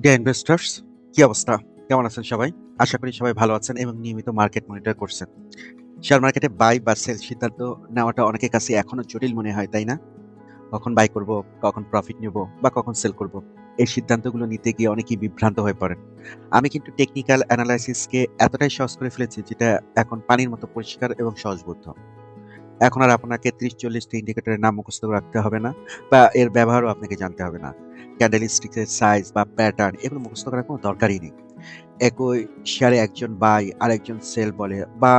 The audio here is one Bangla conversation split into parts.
ডিয়ার ইনভেস্টার্স কি অবস্থা? কেমন আছেন সবাই? আশা করি সবাই ভালো আছেন এবং নিয়মিত মার্কেট মনিটর করছেন। শেয়ার মার্কেটে বাই বা সেল সিদ্ধান্ত নেওয়াটা অনেকের কাছে এখনও জটিল মনে হয়, তাই না? কখন বাই করব, কখন প্রফিট নেব বা কখন সেল করব? এই সিদ্ধান্তগুলো নিতে গিয়ে অনেকেই বিভ্রান্ত হয়ে পড়েন। আমি কিন্তু টেকনিক্যাল অ্যানালাইসিসকে এতটাই সহজ করে ফেলেছি যেটা এখন পানির মতো পরিষ্কার এবং সহজবোধ্য। এখন আর আপনাকে ত্রিশ চল্লিশটা ইন্ডিকেটরের নাম মুখস্থ রাখতে হবে না, বা এর ব্যবহারও আপনাকে জানতে হবে না। ক্যান্ডেল স্টিক্সের সাইজ বা প্যাটার্ন এগুলো মুখস্থ করার কোনো দরকারই নেই। একই শেয়ারে একজন বাই আর একজন সেল বলে, বা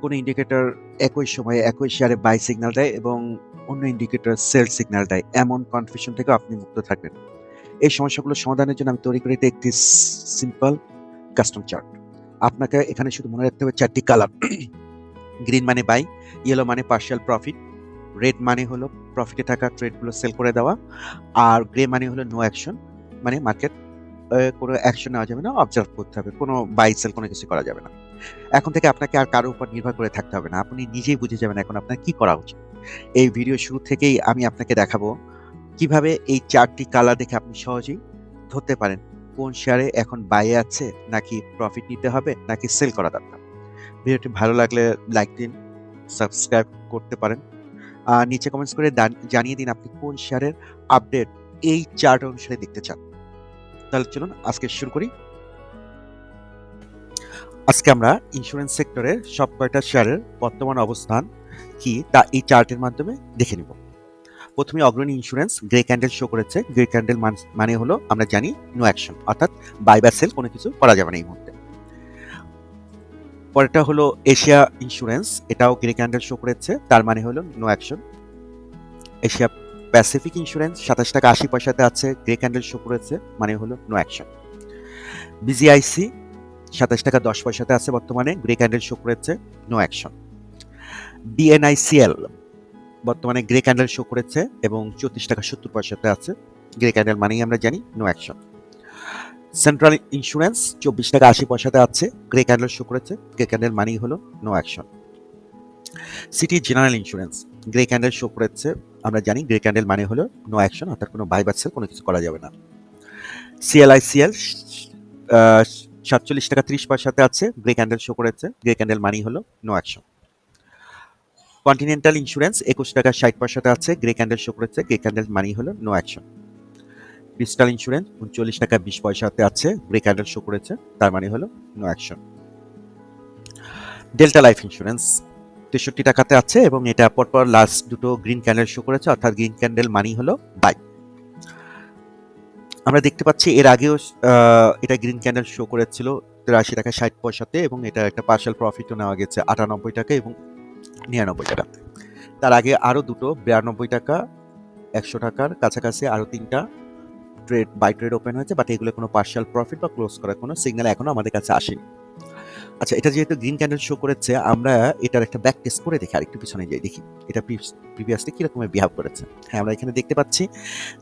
কোনো ইন্ডিকেটর একই সময়ে একই শেয়ারে বাই সিগন্যাল দেয় এবং অন্য ইন্ডিকেটর সেল সিগন্যাল দেয়, এমন কনফিউশন থেকে আপনি মুক্ত থাকবেন। এই সমস্যাগুলো সমাধানের জন্য আমি তৈরি করে একটি সিম্পল কাস্টম চার্ট আপনাকে এখানে শুধু মনে রাখতে হবে চারটি কালার গ্রিন মানে বাই ইয়েলো মানে পার্শিয়াল প্রফিট রেড মানে হলো প্রফিটে থাকা ট্রেডগুলো সেল করে দেওয়া, আর গ্রে মানে হলো নো অ্যাকশন মানে মার্কেট কোনো অ্যাকশন নেওয়া যাবে না অবজার্ভ করতে হবে, কোনো বাই সেল কোনো কিছু করা যাবে না। এখন থেকে আপনাকে আর কারোর উপর নির্ভর করে থাকতে হবে না, আপনি নিজেই বুঝে যাবেন এখন আপনার কি করা উচিত। এই ভিডিও শুরু থেকেই আমি আপনাকে দেখাবো কীভাবে এই চারটি কালার দেখে আপনি সহজেই ধরতে পারেন, কোন শেয়ারে এখন বাইয়ে আছে, নাকি প্রফিট নিতে হবে, নাকি সেল করা দরকার। ভিডিওটি ভালো লাগলে লাইক দিন, সাবস্ক্রাইব করতে পারেন। আর নিচে কমেন্টস করে জানিয়ে দিন আপনি কোন শেয়ারের আপডেট এই চার্ট অনুসারে দেখতে চান। তাহলে চলুন আজকে শুরু করি। আজকে আমরা ইন্স্যুরেন্স সেক্টরের সব কয়টা শেয়ারের বর্তমান অবস্থান কি তা এই চার্টের মাধ্যমে দেখে নিব। প্রথমে Agrani insurance grey candle show করেছে। গ্রে ক্যান্ডেল মানে হলো আমরা জানি নো অ্যাকশন অর্থাৎ বাই বা সেল কোনো কিছু করা যাবে না এই মুহূর্তে। পরেরটা হলো এশিয়া ইন্স্যুরেন্স, এটাও গ্রে ক্যান্ডেল শো করেছে, তার মানে হলো no action Asia Pacific insurance, সাতাশ টাকা আশি পয়সাতে আছে গ্রে ক্যান্ডেল শো করেছে মানে হলো নো অ্যাকশন বিজিআইসি সাতাশ টাকা দশ পয়সাতে আছে বর্তমানে গ্রে ক্যান্ডেল শো করেছে নো অ্যাকশন বিএনআইসিএল বর্তমানে গ্রে ক্যান্ডেল শো করেছে এবং চৌত্রিশ টাকা সত্তর পয়সাতে আছে গ্রে ক্যান্ডেল মানেই আমরা জানি নো অ্যাকশন সেন্ট্রাল ইন্স্যুরেন্স চব্বিশ টাকা আশি পয়সাতে আছে। গ্রে ক্যান্ডেল শো করেছে। গ্রে ক্যান্ডেল মানি হলো no action city general insurance grey candle show করেছে। আমরা জানি গ্রে ক্যান্ডেল মানে হলো নো অ্যাকশন অর্থাৎ কোনো বাই বা সেল কোনো কিছু করা যাবে না। সিএলআইসিএল সাতচল্লিশ টাকা ত্রিশ পয়সাতে আছে। গ্রে ক্যান্ডেল শো করেছে। গ্রে ক্যান্ডেল মানি হলো নো অ্যাকশন কন্টিনেন্টাল ইন্স্যুরেন্স একুশ টাকা ষাট পয়সাতে আছে। গ্রে ক্যান্ডেল শো করেছে। গ্রে ক্যান্ডেল মানি হলো নো অ্যাকশন ক্রিস্টাল ইন্স্যুরেন্স উনচল্লিশ টাকা বিশ পয়সাতে আছে গ্রে ক্যান্ডেল শো করেছে, তার মানে হলো no action delta life insurance তেষট্টি টাকাতে আছে এবং এটা পরপর লাস্ট দুটো গ্রিন ক্যান্ডেল শো করেছে, অর্থাৎ গ্রিন ক্যান্ডেল মানি হলো বাই আমরা দেখতে পাচ্ছি এর আগেও এটা গ্রিন ক্যান্ডেল শো করেছিল তিরাশি টাকা ষাট পয়সাতে এবং এটা একটা পার্শাল প্রফিটও নেওয়া গেছে আটানব্বই টাকা এবং নিরানব্বই টাকাতে তার আগে আরও দুটো বিরানব্বই টাকা, একশো টাকার কাছাকাছি আরও তিনটা ট্রেড বাই ট্রেড ওপেন হয়েছে বাট এগুলো কোনো পার্শাল প্রফিট বা ক্লোজ করার কোনো সিগন্যাল এখনও আমাদের কাছে আসেনি। আচ্ছা এটা যেহেতু গ্রিন ক্যান্ডেল শো করেছে, আমরা এটার একটা ব্যাক টেস্ট করে দেখি, আরেকটু পিছনে যাই দেখি। এটা প্রিভিয়াসলি কীরকম বিহেভ করেছে? হ্যাঁ আমরা এখানে দেখতে পাচ্ছি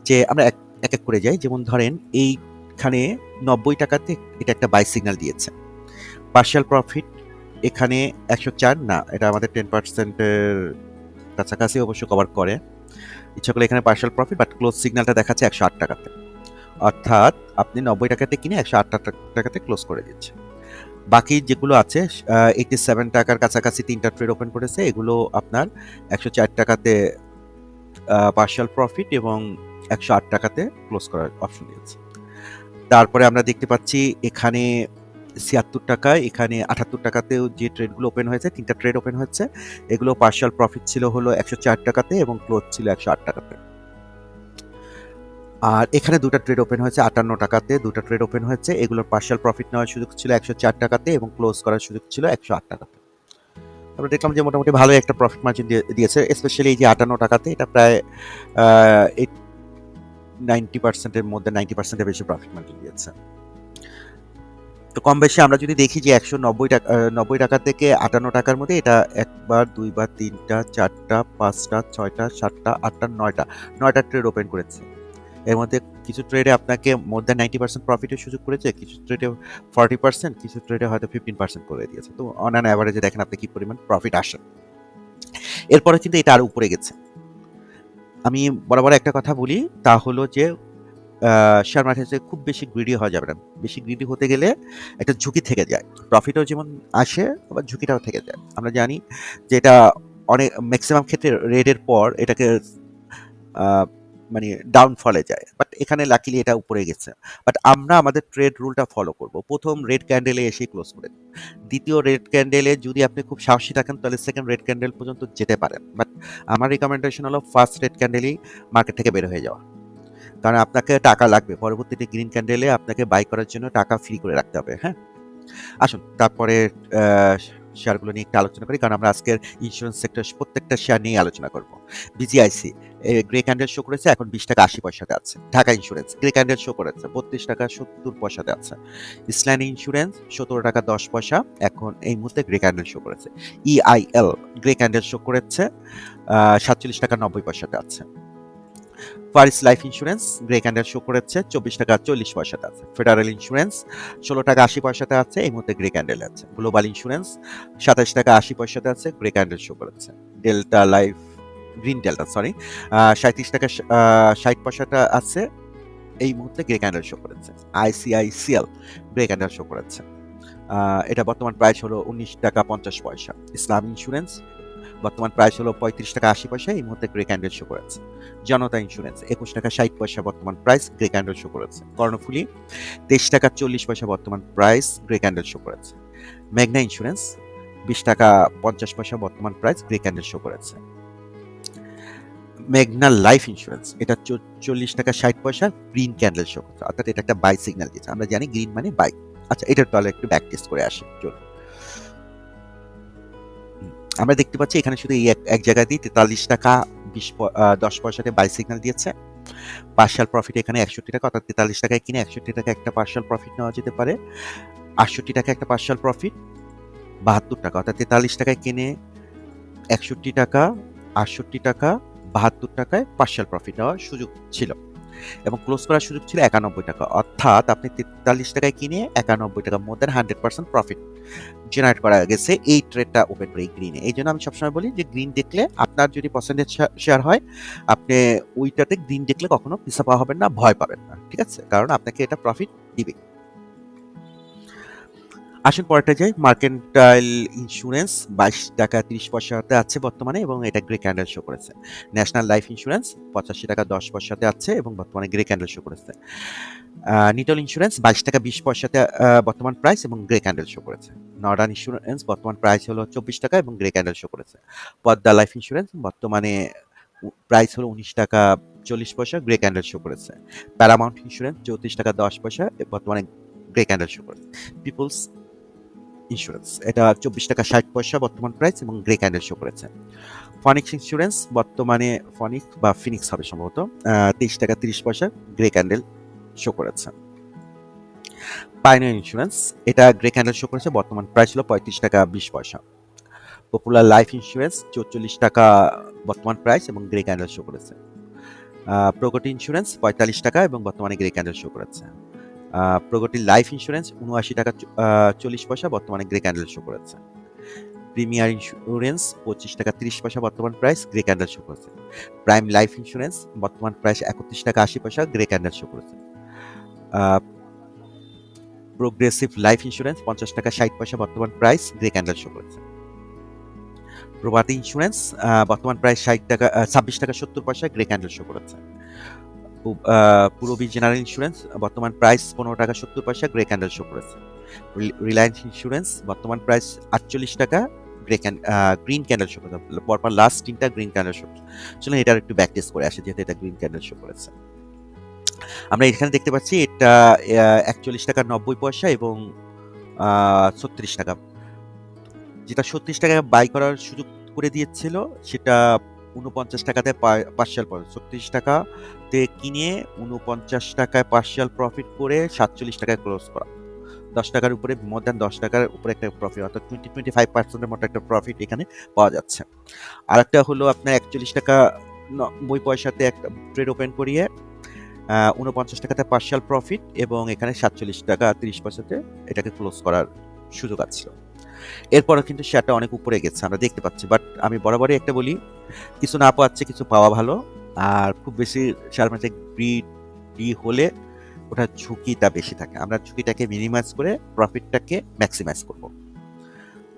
যে আমরা এক এক করে যাই। যেমন ধরেন, এইখানে নব্বই টাকাতে এটা একটা বাই সিগন্যাল দিয়েছে। পার্শাল প্রফিট এখানে একশো চার, না, এটা আমাদের টেন পার্সেন্টের কাছাকাছি অবশ্য কভার করে। ইচ্ছা করলে এখানে পার্শাল প্রফিট বাট ক্লোজ সিগন্যালটা দেখাচ্ছে একশো আট টাকাতে। অর্থাৎ আপনি নব্বই টাকাতে কিনে একশো আট টাকাতে ক্লোজ করে দিচ্ছে বাকি যেগুলো আছে এইটি সেভেন টাকার কাছাকাছি তিনটা ট্রেড ওপেন করেছে, এগুলো আপনার একশো চার টাকাতে পার্শাল প্রফিট এবং একশো আট টাকাতে ক্লোজ করার অপশন দিয়েছে। তারপরে আমরা দেখতে পাচ্ছি এখানে ছিয়াত্তর টাকা এখানে আটাত্তর টাকাতেও যে ট্রেডগুলো ওপেন হয়েছে, তিনটা ট্রেড ওপেন হচ্ছে এগুলো পার্শাল প্রফিট ছিল হলো একশো চার টাকাতে এবং ক্লোজ ছিল একশো আট টাকাতে। আর এখানে দুটো ট্রেড ওপেন হয়েছে, আটান্ন টাকাতে। দুটো ট্রেড ওপেন হয়েছে, এগুলোর পার্শাল প্রফিট নেওয়ার সুযোগ ছিল একশো চার টাকাতে এবং ক্লোজ করার সুযোগ ছিল একশো আট টাকাতে। আমরা দেখলাম যে মোটামুটি ভালো একটা প্রফিট মার্জিন দিয়েছে স্পেশালি এই যে আটান্ন টাকাতে, এটা প্রায় নাইনটি পার্সেন্টের মধ্যে নাইনটি পার্সেন্টের বেশি প্রফিট মার্জিন দিয়েছে। তো কম বেশি আমরা যদি দেখি যে একশো নব্বই টাকা নব্বই টাকা থেকে আটান্ন টাকার মধ্যে এটা একবার, দুইবার, তিনটা, চারটা, পাঁচটা, ছয়টা, সাতটা, আটটা, নয়টা নয়টা ট্রেড ওপেন করেছে। এর মধ্যে কিছু ট্রেডে আপনাকে মোর দ্যান নাইনটি পার্সেন্ট প্রফিটের সুযোগ করেছে, কিছু ট্রেডে ফর্টি পার্সেন্ট কিছু ট্রেডে হয়তো ফিফটিন পার্সেন্ট করে দিয়েছে। তো অন অ্যান অ্যাভারেজে দেখেন আপনি কী পরিমাণ প্রফিট আসে। এরপরে কিন্তু এটা আরও উপরে গেছে। আমি বরাবর একটা কথা বলি, তা হলো যে শেয়ার মার্কেটে খুব বেশি গ্রিডি হওয়া যাবে না। বেশি গ্রিডি হতে গেলে একটা ঝুঁকি থেকে যায়। প্রফিটও যেমন আসে, আবার ঝুঁকিটাও থেকে যায়। আমরা জানি যে এটা অনেক ম্যাক্সিমাম ক্ষেত্রে রেডের পর এটাকে মানে ডাউনফলে যায়। বাট এখানে লাকিলি এটা উপরে গেছে। বাট আমরা আমাদের ট্রেড রুলটা ফলো করব। প্রথম রেড ক্যান্ডেলে এসে ক্লোজ করে দ্বিতীয় রেড ক্যান্ডেলে যদি আপনি খুব সাহসী থাকেন, তাহলে সেকেন্ড রেড ক্যান্ডেল পর্যন্ত যেতে পারেন। বাট আমার রিকমেন্ডেশন হলো ফার্স্ট রেড ক্যান্ডেলই মার্কেট থেকে বের হয়ে যাওয়া। কারণ আপনাকে টাকা লাগবে। পরবর্তীতে গ্রিন ক্যান্ডেলে আপনাকে বাই করার জন্য টাকা ফ্রি করে রাখতে হবে। হ্যাঁ? আসুন, তারপরে শেয়ারগুলো নিয়ে একটু আলোচনা করি, কারণ আমরা আজকের ইন্স্যুরেন্স সেক্টর প্রত্যেকটা শেয়ার নিয়ে আলোচনা করব। বিজিআইসি গ্রে ক্যান্ডেল শো করেছে, এখন বিশ টাকা আশি পয়সাতে আছে। Dhaka insurance grey candle show করেছে, বত্রিশ টাকা সত্তর পয়সাতে আছে। ইসলাম ইন্স্যুরেন্স সতেরো টাকা দশ পয়সা, এখন এই মুহূর্তে গ্রে ক্যান্ডেল শো করেছে। ইআইএল গ্রে ক্যান্ডেল শো করেছে সাতচল্লিশ টাকা নব্বই পয়সাতে আছে। Faris life insurance, grey candle show করেছে, চব্বিশ টাকা চল্লিশ পয়সাতে আছে। ফেডারেল ইন্স্যুরেন্স, ষোলো টাকা আশি পয়সাতে আছে, এই মুহূর্তে গ্রে ক্যান্ডেল আছে। গ্লোবাল ইন্স্যুরেন্স, সাতাশ টাকা আশি পয়সাতে আছে, গ্রে ক্যান্ডেল শো করেছে। Delta life, green delta sorry সাঁত্রিশ টাকা ষাট পয়সাটা আছে, এই মুহূর্তে গ্রে ক্যান্ডেল শো করেছে। আইসিআইসিএল গ্রে ক্যান্ডেল শো করেছে। এটা বর্তমান প্রাইস হলো উনিশ টাকা পঞ্চাশ পয়সা। ইসলাম ইন্স্যুরেন্স বর্তমান প্রাইস হলো পঁয়ত্রিশ টাকা আশি পয়সা, এই মুহূর্তে গ্রে ক্যান্ডেল শো করেছে। জনতা ইন্স্যুরেন্স একুশ টাকা ষাট পয়সা বর্তমান প্রাইস গ্রে ক্যান্ডেল শো করেছে। কর্ণফুলি, তেইশ টাকা চল্লিশ পয়সা বর্তমান প্রাইস গ্রে ক্যান্ডেল শো করেছে। মেঘনা ইন্স্যুরেন্স বিশ টাকা পঞ্চাশ পয়সা বর্তমান প্রাইস গ্রে ক্যান্ডেল শো করেছে। মেঘনা লাইফ ইন্স্যুরেন্স এটা চল্লিশ টাকা ষাট পয়সা গ্রিন ক্যান্ডেল শো করছে। অর্থাৎ এটা একটা বাই সিগন্যাল দিচ্ছে আমরা জানি গ্রিন মানে বাই আচ্ছা এটার তাহলে একটু ব্যাক টেস্ট করে আসি। চলুন। আমরা দেখতে পাচ্ছি এখানে শুধু এই এক- জায়গাতেই তেতাল্লিশ টাকা, বিশ দশ পয়সাতে বাই সিগন্যাল দিয়েছে। পার্শাল প্রফিট এখানে একষট্টি টাকা, অর্থাৎ তেতাল্লিশ টাকায় কিনে একষট্টি টাকা একটা পার্শাল প্রফিট নেওয়া যেতে পারে। আটষট্টি টাকা একটা পার্শাল প্রফিট বাহাত্তর টাকা, অর্থাৎ তেতাল্লিশ টাকায় কিনে একষট্টি টাকা, আটষট্টি টাকা, বাহাত্তর টাকায় পার্শাল প্রফিট নেওয়ার সুযোগ ছিল। এবং ক্লোজ করার সুযোগ ছিল একানব্বই টাকা, অর্থাৎ আপনি তেতাল্লিশ টাকায় কিনে একানব্বই টাকা more than hundred percent profit generate করা গেছে, এই ট্রেডটা ওপেন করে গ্রিনে এই জন্য আমি সবসময় বলি যে গ্রিন দেখলে আপনার যদি পার্সেন্টেজ শেয়ার হয়, আপনি ওইটাতে গ্রিন দেখলে কখনো পিসা পাওয়া হবেন না, ভয় পাবেন না, ঠিক আছে? কারণ আপনাকে এটা প্রফিট দিবে আসুন পরেরটা যাই। মার্কেন্টাইল ইন্স্যুরেন্স বাইশ টাকা তিরিশ পয়সাতে আছে বর্তমানে এবং এটা গ্রে ক্যান্ডেল শো করেছে। ন্যাশনাল লাইফ ইন্স্যুরেন্স পঁচাশি টাকা দশ পয়সাতে আছে এবং বর্তমানে গ্রে ক্যান্ডেল শো করেছে। নিটল ইন্স্যুরেন্স বাইশ টাকা বিশ পয়সাতে বর্তমান প্রাইস এবং গ্রে ক্যান্ডেল শো করেছে। নর্ডার্ন ইন্স্যুরেন্স বর্তমান প্রাইস হলো চব্বিশ টাকা এবং গ্রে ক্যান্ডেল শো করেছে। পদ্মা লাইফ ইন্স্যুরেন্স বর্তমানে প্রাইস হলো উনিশ টাকা চল্লিশ পয়সা গ্রে ক্যান্ডেল শো করেছে। প্যারামাউন্ট ইন্স্যুরেন্স চৌত্রিশ টাকা দশ পয়সা বর্তমানে গ্রে ক্যান্ডেল শো করেছে। পিপলস ইন্স্যুরেন্স এটা চব্বিশ টাকা ষাট পয়সা বর্তমান প্রাইস এবং গ্রে ক্যান্ডেল শো করেছে। ফনিক্স ইন্স্যুরেন্স বর্তমানে ফনিক্স বা ফিনিক্স হবে সম্ভবত তেইশ টাকা তিরিশ পয়সা গ্রে ক্যান্ডেল শো করেছে। পাইনিয়ার ইন্স্যুরেন্স এটা গ্রে ক্যান্ডেল শো করেছে, বর্তমান প্রাইস হলো পঁয়ত্রিশ টাকা বিশ পয়সা। পপুলার লাইফ ইন্স্যুরেন্স চৌচল্লিশ টাকা বর্তমান প্রাইস এবং গ্রে ক্যান্ডেল শো করেছে। প্রগতি ইন্স্যুরেন্স পঁয়তাল্লিশ টাকা এবং বর্তমানে গ্রে ক্যান্ডেল শো করেছে। প্রগতি লাইফ ইন্স্যুরেন্স উনআশি টাকা চল্লিশ পয়সা বর্তমানে গ্রে ক্যান্ডেল শো করেছে। প্রিমিয়ার ইন্স্যুরেন্স পঁচিশ টাকা তিরিশ পয়সা বর্তমান প্রাইস গ্রে ক্যান্ডেল শো করেছে। প্রাইম লাইফ ইন্স্যুরেন্স বর্তমান প্রাইস একত্রিশ টাকা আশি পয়সা গ্রে ক্যান্ডেল শো করেছে। প্রোগ্রেসিভ লাইফ ইন্স্যুরেন্স পঞ্চাশ টাকা ষাট পয়সা বর্তমান প্রাইস গ্রে ক্যান্ডেল শো করেছে। প্রভাতী ইন্স্যুরেন্স বর্তমান প্রায় ষাট টাকা ছাব্বিশ টাকা সত্তর পয়সা গ্রে ক্যান্ডেল শো করেছে। পূরবী জেনারেল ইন্স্যুরেন্স বর্তমান প্রাইস পনেরো টাকা সত্তর পয়সা গ্রে ক্যান্ডেল শো করেছে। রিলায়েন্স ইন্স্যুরেন্স বর্তমান প্রাইস আটচল্লিশ টাকা grey can green candle show করেছে। পরপর লাস্ট তিনটা গ্রিন ক্যান্ডেল শো চলুন এটার একটু ব্যাক টেস্ট করে আসে, যেহেতু এটা গ্রিন ক্যান্ডেল শো করেছে। আমরা এখানে দেখতে পাচ্ছি, এটা একচল্লিশ টাকা নব্বই পয়সা এবং ছত্রিশ টাকা। যেটা ছত্রিশ টাকা বাই করার সুযোগ করে দিয়েছিল, সেটা উনপঞ্চাশ টাকাতে পার্শিয়াল প্রফিট ছত্রিশ টাকাতে কিনে উনপঞ্চাশ টাকায় পার্শিয়াল প্রফিট করে সাতচল্লিশ টাকায় ক্লোজ করা। দশ টাকার উপরে মোর দ্যান দশ টাকার উপরে একটা প্রফিট অর্থাৎ টোয়েন্টি টোয়েন্টি ফাইভ পার্সেন্টের মতো একটা প্রফিট এখানে পাওয়া যাচ্ছে। আর একটা হলো আপনার একচল্লিশ টাকা নব্বই পয়সাতে একটা ট্রেড ওপেন করিয়ে উনপঞ্চাশ টাকাতে পার্শিয়াল প্রফিট এবং এখানে সাতচল্লিশ টাকা তিরিশ পয়সাতে এটাকে ক্লোজ করার সুযোগ আছে। এরপরে কিন্তু শেয়ারটা অনেক উপরে গেছে, আমরা দেখতে পাচ্ছি। বাট আমি বরাবরই একটা বলি, কিছু না পাচ্ছে কিছু পাওয়া ভালো। আর খুব বেশি শেয়ার মার্কেটে গ্রিড ডি হলে ওটা ঝুঁকিটা বেশি থাকে। আমরা ঝুঁকিটাকে মিনিমাইজ করে প্রফিটটাকে ম্যাক্সিমাইজ করব।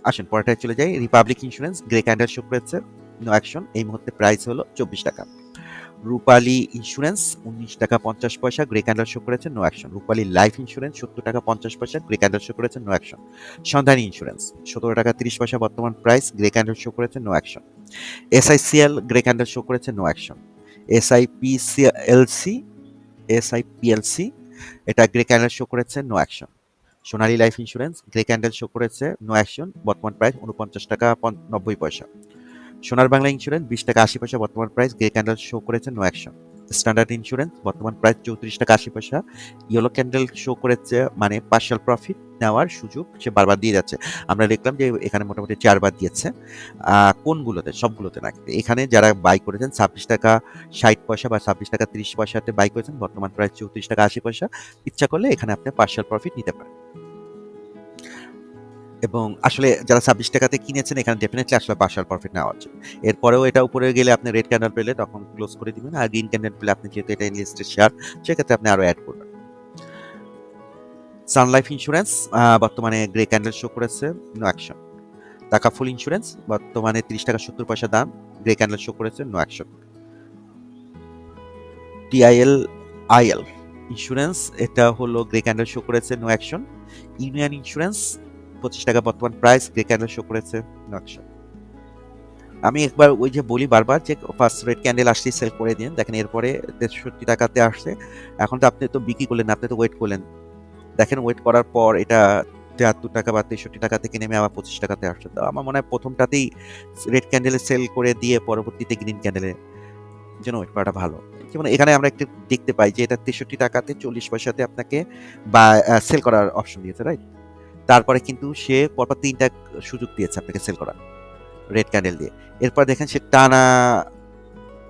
আসুন পরেরটায় চলে যাই। Republic insurance grey candle show করেছে। নো অ্যাকশন এই মুহূর্তে প্রাইস হলো চব্বিশ টাকা। রূপালী ইন্স্যুরেন্স উনিশ টাকা পঞ্চাশ পয়সা গ্রে ক্যান্ডেল শো করেছে no action Rupali life insurance সত্তর টাকা পঞ্চাশ পয়সা গ্রে ক্যান্ডেল শো করেছে নো অ্যাকশন সন্ধানী ইন্স্যুরেন্স সতেরো টাকা তিরিশ পয়সা বর্তমান প্রাইস গ্রে ক্যান্ডেল শো করেছে no action SICL grey candle show করেছে নো অ্যাকশন এসআইপিসিএলসি এসআইপিএলসি এটা গ্রে ক্যান্ডেল শো করেছে no action Sonali life insurance grey candle show করেছে নো অ্যাকশন বর্তমান প্রাইস উনপঞ্চাশ টাকা নব্বই পয়সা. সোনার বাংলা ইন্স্যুরেন্স বিশ টাকা আশি পয়সা, বর্তমান প্রাইস গ্রে ক্যান্ডেল শো করেছে নো অ্যাকশন স্ট্যান্ডার্ড ইন্স্যুরেন্স বর্তমান প্রায় চৌত্রিশ টাকা আশি পয়সা। ইয়েলো ক্যান্ডেল শো করেছে মানে পার্শাল প্রফিট নেওয়ার সুযোগ সে বারবার দিয়ে যাচ্ছে। আমরা দেখলাম যে এখানে মোটামুটি চারবার দিয়েছে। কোনগুলোতে? সবগুলোতে না। এখানে যারা বাই করেছেন, ছাব্বিশ টাকা ষাট পয়সা বা ছাব্বিশ টাকা তিরিশ পয়সাতে বাই করেছেন, বর্তমান প্রায় চৌত্রিশ টাকা আশি পয়সা। ইচ্ছা করলে এখানে আপনি পার্শাল প্রফিট নিতে পারেন। এবং আসলে যারা ছাব্বিশ টাকাতে কিনেছেন, এখানে ডেফিনেটলি আসলে পার্শাল প্রফিট নেওয়া উচিত এরপরেও এটা উপরে গেলে আপনি রেড ক্যান্ডেল পেলে তখন ক্লোজ করে দিবেন, আর গ্রিন ক্যান্ডেল পেলে আপনি যেহেতু এটা ইনলিস্টেড শেয়ার সেক্ষেত্রে আপনি আরও অ্যাড করবেন। সান লাইফ ইন্স্যুরেন্স বর্তমানে গ্রে ক্যান্ডেল শো করেছে নো অ্যাকশন টাকা ফুল ইন্স্যুরেন্স বর্তমানে তিরিশ টাকা সত্তর পয়সা দাম গ্রে ক্যান্ডেল শো করেছে no action TIL IL insurance এটা হলো গ্রে ক্যান্ডেল শো করেছে নো অ্যাকশন ইউনিয়ন ইন্স্যুরেন্স পঁচিশ টাকা বর্তমান প্রাইস গ্রে ক্যান্ডেল শো করেছে? নকশা। আমি একবার ওই যে বলি বারবার যে ফার্স্ট রেড ক্যান্ডেল আসলে সেল করে দিন। দেখেন এরপরে তেষট্টি টাকাতে আসছে। এখন তো আপনি তো বিক্রি করলেন, আপনি তো ওয়েট করলেন। দেখেন ওয়েট করার পর এটা তেহাত্তর টাকা বা তেষট্টি টাকা থেকে নেমে আবার পঁচিশ টাকাতে আসছে। তো আমার মনে হয় প্রথমটাতেই রেড ক্যান্ডেলে সেল করে দিয়ে পরবর্তীতে গ্রিন ক্যান্ডেলে যেন ওয়েট করাটা ভালো। যেমন এখানে আমরা একটু দেখতে পাই যে এটা তেষট্টি টাকাতে চল্লিশ পয়সাতে আপনাকে বা সেল করার অপশন দিয়েছে রাইট তারপরে কিন্তু সে পরপর তিনটা সুযোগ দিয়েছে আপনাকে সেল করার রেড ক্যান্ডেল দিয়ে। এরপর দেখেন সে টানা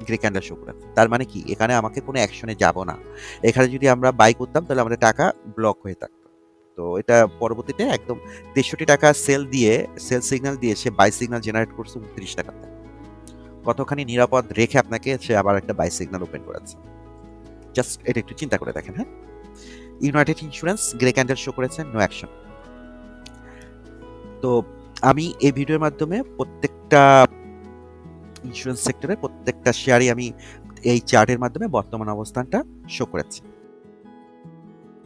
গ্রে ক্যান্ডেল শো করে। তার মানে কি? এখানে আমাকে কোনো অ্যাকশনে যাব না। এখানে যদি আমরা বাই করতাম, তাহলে আমাদের টাকা ব্লক হয়ে থাকতো। তো এটা পরবর্তীতে একদম তেষট্টি টাকা সেল দিয়ে সেল সিগন্যাল দিয়ে সে বাই সিগন্যাল জেনারেট করছে উনত্রিশ টাকাতে কতখানি নিরাপদ রেখে আপনাকে সে আবার একটা বাই সিগন্যাল ওপেন করেছে। জাস্ট এটা একটু চিন্তা করে দেখেন হ্যাঁ? United insurance grey candle show করেছে নো অ্যাকশন তো আমি এই ভিডিওর মাধ্যমে প্রত্যেকটা ইন্স্যুরেন্স সেক্টরে প্রত্যেকটা শেয়ারই আমি এই চার্টের মাধ্যমে বর্তমান অবস্থানটা শো করেছি।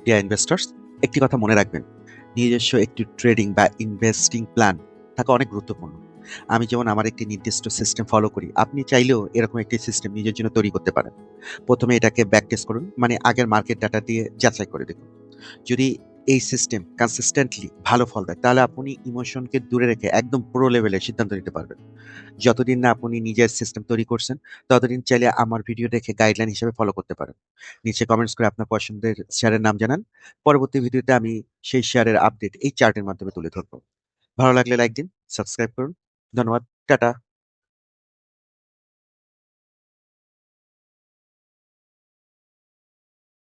ডিয়ার ইনভেস্টার্স একটি কথা মনে রাখবেন, নিজস্ব একটি ট্রেডিং বা ইনভেস্টিং প্ল্যান থাকা অনেক গুরুত্বপূর্ণ। আমি যেমন আমার একটি নির্দিষ্ট সিস্টেম ফলো করি, আপনি চাইলেও এরকম একটি সিস্টেম নিজের জন্য তৈরি করতে পারেন। প্রথমে এটাকে ব্যাক টেস্ট করুন মানে আগের মার্কেট ডাটা দিয়ে যাচাই করে দেখুন। যদি এই সিস্টেম কনসিস্টেন্টলি ভালো ফল দেয়, তাহলে আপনি ইমোশনকে দূরে রেখে একদম প্রো লেভেলে সিদ্ধান্ত নিতে পারবেন। যতদিন না আপনি নিজের সিস্টেম তৈরি করছেন, ততদিন চাইলে আমার ভিডিও দেখে গাইডলাইন হিসেবে ফলো করতে পারেন। নিচে কমেন্টস করে আপনার পছন্দের শেয়ারের নাম জানান। পরবর্তী ভিডিওতে আমি সেই শেয়ারের আপডেট এই চার্টের মাধ্যমে তুলে ধরবো। ভালো লাগলে লাইক দিন সাবস্ক্রাইব করুন। ধন্যবাদ, টাটা।